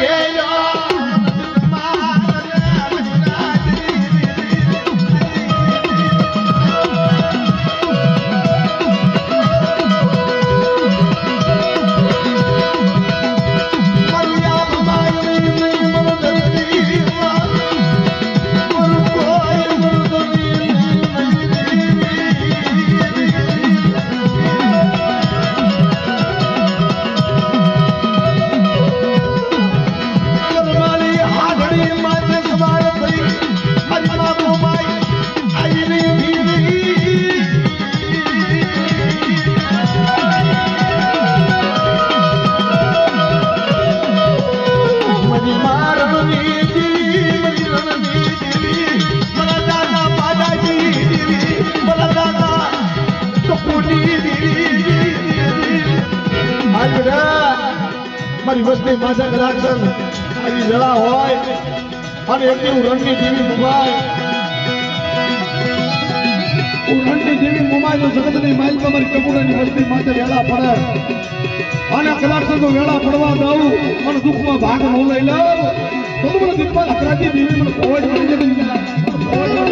Yeah. વસ્તી માથા કલાક્ષણ આવી જરા હોય અને એકલી હું રણની જીવી દેવી મુમાય વસ્તી માથે વેળા પડે. અને કલાક્ષણ તો વેળા પડવા દઉં અને દુઃખમાં ભાગ ન લઈ લઉં. તો મને મળી જતી.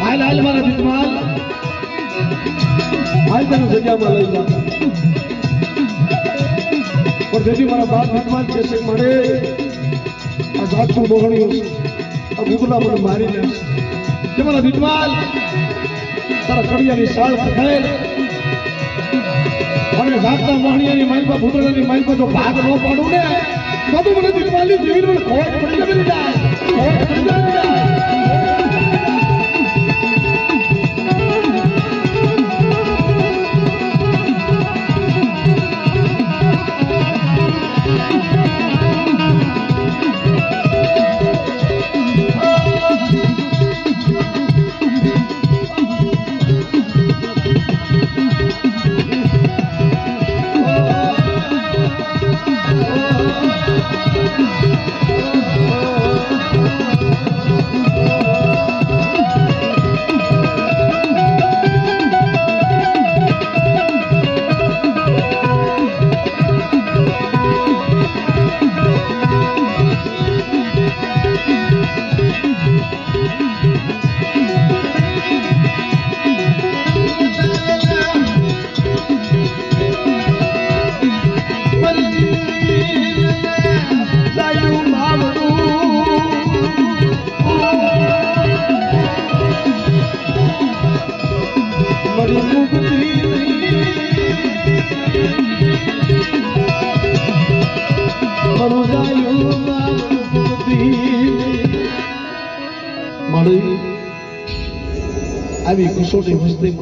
હાલ હાલ મારા વિધવાલ હાલ તને જગ્યામાં લઈ જા પણ જેથી મારા બાપ વિદ્વાન છે છે મને આ જાતનું બોગણ્યું છે આ ભૂગલા મને મારી જો ભાગ ન પાડું ને તો મને વિદ્વાનની જીવન ખોટ પડી જાય ખોટ પડી જવી જાય આવી કસોટી વસ્તી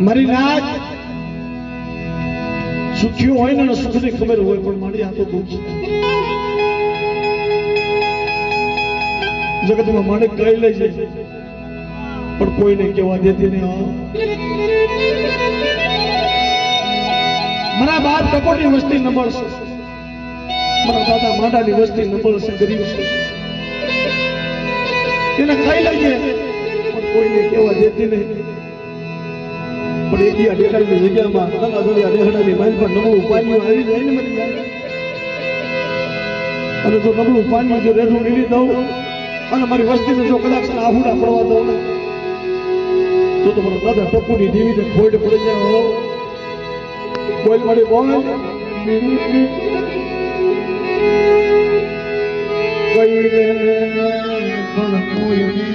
મારી નાક સુખ્યું હોય ને સુખની ખબર હોય પણ મારી આ તો દુઃખ જગતમાં માણેક કઈ લે છે પણ કોઈને કહેવા દેતી હા. મારા બાપ ટકોરની વસ્તી નબળ છે મારા દાદા માડાની વસ્તી નબળ છે, ગરીબ છે. એને ખાઈ લઈએ, પણ કોઈને કેવા દેતી નહીં. પણ એક દી ડેટાની જગ્યામાં દલા દલિયા ડેહડાની માઇલ પર નબળું પાણી આવી જાય ને મારી. અને જો નબળું પાણી જો રેઠું નીલી દઉં, અને મારી વસ્તીને જો કદાચ આહુડા પડવા દઉં ને, તો તો મારા દાદા ટપુની દેવીને ખોટ પડી જાય હો. બોલ મારી બોલ. કોઈને પણ કોઈને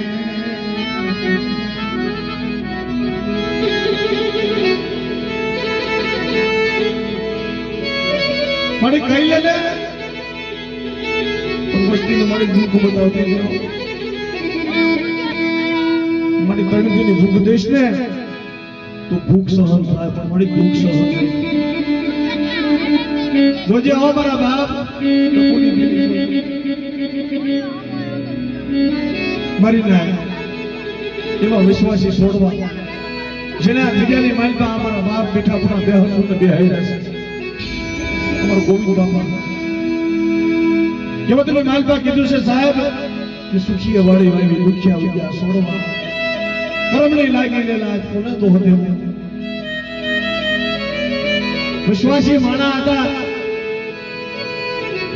મને કહી ભૂખ દઈશ ને, તો ભૂખ સહન થાય, પણ મારી દુઃખ સહન નહીં. જોજે હો મારા બાપ. મારી જાય એવા વિશ્વાસી છોડવા જેને આ જગ્યાની માનતા અમારા બાપ મીઠાપુરા બે હસું બે હૈરા છે. અમારો ગોવિંદ બાપા. જેવા તમે માલપા કીધું છે સાહેબ? કે સુખીએ વાળી વાળી દુખ્યા ઉગ્યા છોડવા. કરમ નહીં લાગી લેલા કોને તો હતે વિશ્વાસી માણા હતા.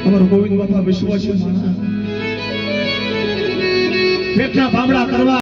અમારો ગોવિંદ બાપા વિશ્વાસી માણા પેટના બામડા કરવા